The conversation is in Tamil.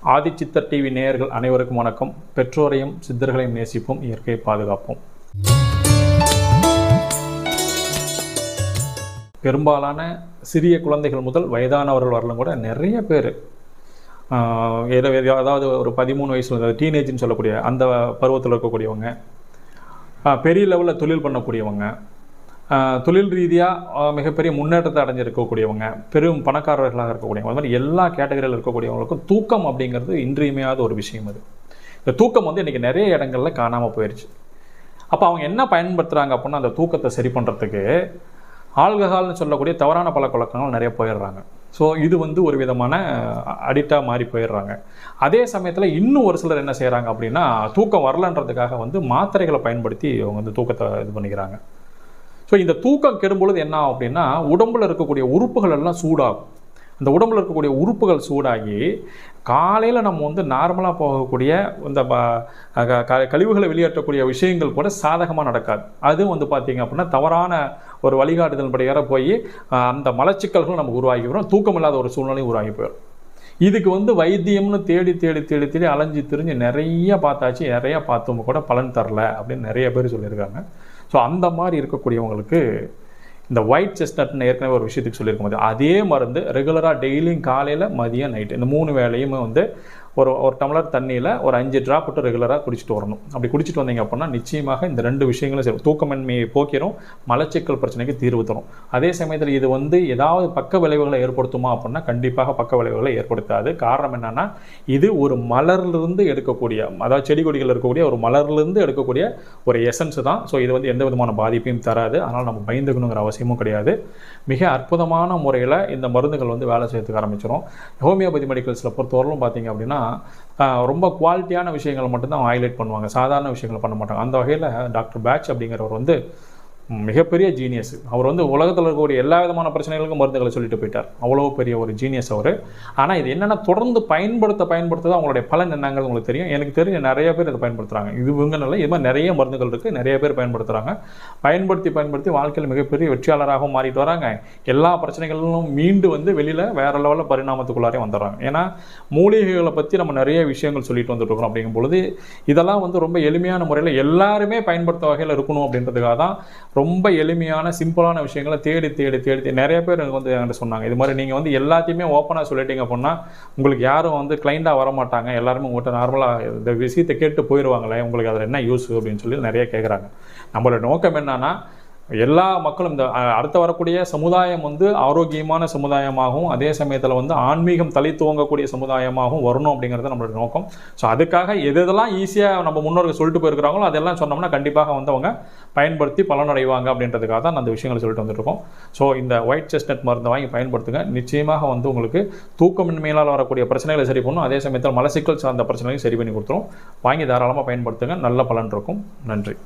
ஆதிச்சித்தர் டிவி நேயர்கள் அனைவருக்கும் வணக்கம். பெற்றோரையும் சித்தர்களையும் நேசிப்போம் இயற்கையை பாதுகாப்போம். பெரும்பாலான சிறிய குழந்தைகள் முதல் வயதானவர்கள் வரலும் கூட நிறைய பேர் அதாவது ஒரு பதிமூணு வயசுல டீனேஜ்னு சொல்லக்கூடிய அந்த பருவத்தில் இருக்கக்கூடியவங்க பெரிய லெவலில் தொழில் பண்ணக்கூடியவங்க தொழில் ரீதியாக மிகப்பெரிய முன்னேற்றத்தை அடைஞ்சிருக்கக்கூடியவங்க பெரும் பணக்காரர்களாக இருக்கக்கூடியவங்க அது மாதிரி எல்லா கேட்டகரியில் இருக்கக்கூடியவங்களுக்கும் தூக்கம் அப்படிங்கிறது இன்றியமையாத ஒரு விஷயம் அது. இந்த தூக்கம் வந்து இன்றைக்கி நிறைய இடங்கள்ல காணாமல் போயிடுச்சு அப்போ அவங்க என்ன பயன்படுத்துகிறாங்க அப்படின்னா அந்த தூக்கத்தை சரி பண்ணுறதுக்கு ஆல்கஹால்னு சொல்லக்கூடிய தவறான பழக்கவழக்கங்கள் நிறைய போயிடுறாங்க. ஸோ இது வந்து ஒரு விதமான அடிக்டாக மாறி போயிடுறாங்க. அதே சமயத்தில் இன்னும் ஒரு சிலர் என்ன செய்கிறாங்க அப்படின்னா தூக்கம் வரலன்றதுக்காக வந்து மாத்திரைகளை பயன்படுத்தி அவங்க வந்து தூக்கத்தை இது பண்ணிக்கிறாங்க. ஸோ இந்த தூக்கம் கெடும்பொழுது என்ன ஆகும் அப்படின்னா உடம்புல இருக்கக்கூடிய உறுப்புகள் எல்லாம் சூடாகும். அந்த உடம்புல இருக்கக்கூடிய உறுப்புகள் சூடாகி காலையில் நம்ம வந்து நார்மலாக போகக்கூடிய இந்த க- க- கழிவுகளை வெளியேற்றக்கூடிய விஷயங்கள் கூட சாதகமாக நடக்காது. அதுவும் வந்து பார்த்தீங்க அப்படின்னா தவறான ஒரு வழிகாட்டுதல் படியார போய் அந்த மலச்சிக்கல்கள் நமக்கு உருவாகி வரும். தூக்கம் இல்லாத ஒரு சூழ்நிலையும் உருவாகி போயிடும் இதுக்கு வந்து வைத்தியம்னு தேடி தேடி தேடி தேடி அலைஞ்சு திரிஞ்சு நிறைய பார்த்தாச்சு. நிறைய பார்த்தும் கூட பலன் தரல அப்படின்னு நிறைய பேர் சொல்லியிருக்காங்க. ஸோ அந்த மாதிரி இருக்கக்கூடியவங்களுக்கு இந்த ஒயிட் செஸ்ட்னட்னு ஏற்கனவே ஒரு விஷயத்துக்கு சொல்லியிருக்க முடியாது அதே மருந்து ரெகுலராக டெய்லியும் காலையில் மதியம் நைட்டு இந்த மூணு வேளையுமே வந்து ஒரு ஒரு டம்ளர் தண்ணியில் ஒரு அஞ்சு ட்ராப் விட்டு ரெகுலராக குடிச்சிட்டு வரணும். அப்படி குடிச்சிட்டு வந்தீங்க அப்படின்னா நிச்சயமாக இந்த ரெண்டு விஷயங்களும் சரி தூக்கமின்மையை போக்கிரும் மலச்சிக்கல் பிரச்சனைக்கு தீர்வு தரும். அதே சமயத்தில் இது வந்து ஏதாவது பக்க விளைவுகளை ஏற்படுத்துமா அப்படின்னா கண்டிப்பாக பக்க விளைவுகளை ஏற்படுத்தாது. காரணம் என்னென்னா இது ஒரு மலர்லிருந்து எடுக்கக்கூடிய அதாவது செடி கொடிகள் இருக்கக்கூடிய ஒரு மலர்லேருந்து எடுக்கக்கூடிய ஒரு எசன்ஸ் தான். ஸோ இது வந்து எந்த விதமான பாதிப்பையும் தராது. அதனால் நம்ம பயந்துக்கணுங்கிற அவசியமும் கிடையாது. மிக அற்புதமான முறையில் இந்த மருந்துகள் வந்து வேலை செய்யறதுக்கு ஆரம்பிச்சிடும் ஹோமியோபதி மெடிக்கல்ஸில் பொறுத்தவரையிலும் பார்த்தீங்க அப்படின்னா பார்த்தீங்கன்னா ரொம்ப குவாலிட்டியான விஷயங்களை மட்டும்தான் ஹைலைட் பண்ணுவாங்க. சாதாரண விஷயங்களை பண்ண மாட்டாங்க. அந்த வகையில் டாக்டர் பேட்ச் அப்படிங்கிறவர் வந்து மிகப்பெரிய ஜீனியஸ் அவர் வந்து உலகத்தில் இருக்கக்கூடிய எல்லா விதமான பிரச்சனைகளுக்கும் மருந்துகளை சொல்லிட்டு போயிட்டார். அவ்வளோ பெரிய ஒரு ஜீனியஸ் அவர். ஆனால் இது என்னென்னா தொடர்ந்து பயன்படுத்த பயன்படுத்த அவங்களுடைய பலன் என்னங்கிறது உங்களுக்கு தெரியும். எனக்கு தெரிஞ்ச நிறைய பேர் இதை பயன்படுத்துகிறாங்க இது இவங்கனால இது மாதிரி நிறைய மருந்துகள் இருக்குது நிறைய பேர் பயன்படுத்துகிறாங்க பயன்படுத்தி பயன்படுத்தி வாழ்க்கையில் மிகப்பெரிய வெற்றியாளராகவும் மாறிட்டு வராங்க. எல்லா பிரச்சனைகளிலும் மீண்டு வந்து வெளியில் வேறு லெவலில் பரிணாமத்துக்குள்ளாரே வந்துடுறாங்க. ஏன்னா மூலிகைகளை பற்றி நம்ம நிறைய விஷயங்கள் சொல்லிட்டு வந்துட்டு இருக்கிறோம் அப்படிங்கும் பொழுது இதெல்லாம் வந்து ரொம்ப எளிமையான முறையில் எல்லாருமே பயன்படுத்த வகையில் இருக்கணும் அப்படின்றதுக்காக தான் ரொம்ப எளிமையான சிம்பிளான விஷயங்களை தேடி தேடி தேடி தேடி நிறைய பேர் எனக்கு வந்து என்கிட்ட சொன்னாங்க. இது மாதிரி நீங்கள் வந்து எல்லாத்தையுமே ஓப்பனாக சொல்லிட்டீங்க அப்படின்னா உங்களுக்கு யாரும் வந்து கிளைண்டாக வர மாட்டாங்க எல்லாருமே உங்கள்கிட்ட நார்மலாக இந்த விஷயத்தை கேட்டு போயிடுவாங்களே உங்களுக்கு அதில் என்ன யூஸ் அப்படின்னு சொல்லி நிறைய கேட்குறாங்க நம்மளோட நோக்கம் என்னன்னா எல்லா மக்களும் இந்த அடுத்து வரக்கூடிய சமுதாயம் வந்து ஆரோக்கியமான சமுதாயமாகவும் அதே சமயத்தில் வந்து ஆன்மீகம் தலை துவங்கக்கூடிய சமுதாயமாகவும் வரணும் அப்படிங்கிறது நம்மளோட நோக்கம். ஸோ அதுக்காக எது எதெல்லாம் ஈஸியாக நம்ம முன்னோர்கள் சொல்லிட்டு போயிருக்கிறாங்களோ அதெல்லாம் சொன்னோம்னா கண்டிப்பாக வந்து அவங்க பயன்படுத்தி பலனடைவாங்க அப்படின்றதுக்காக தான் அந்த விஷயங்களை சொல்லிட்டு வந்துருக்கோம் ஸோ இந்த ஒயிட் செஸ்ட்நட் மருந்தை வாங்கி பயன்படுத்துங்க. நிச்சயமாக வந்து உங்களுக்கு தூக்கமின்மையினால் வரக்கூடிய பிரச்சனைகளை சரி பண்ணும் அதே சமயத்தில் மலசிக்கல் சார்ந்த பிரச்சனைகளையும் சரி பண்ணி கொடுத்துரும். வாங்கி தாராளமாக பயன்படுத்துங்க. நல்ல பலன் இருக்கும். நன்றி.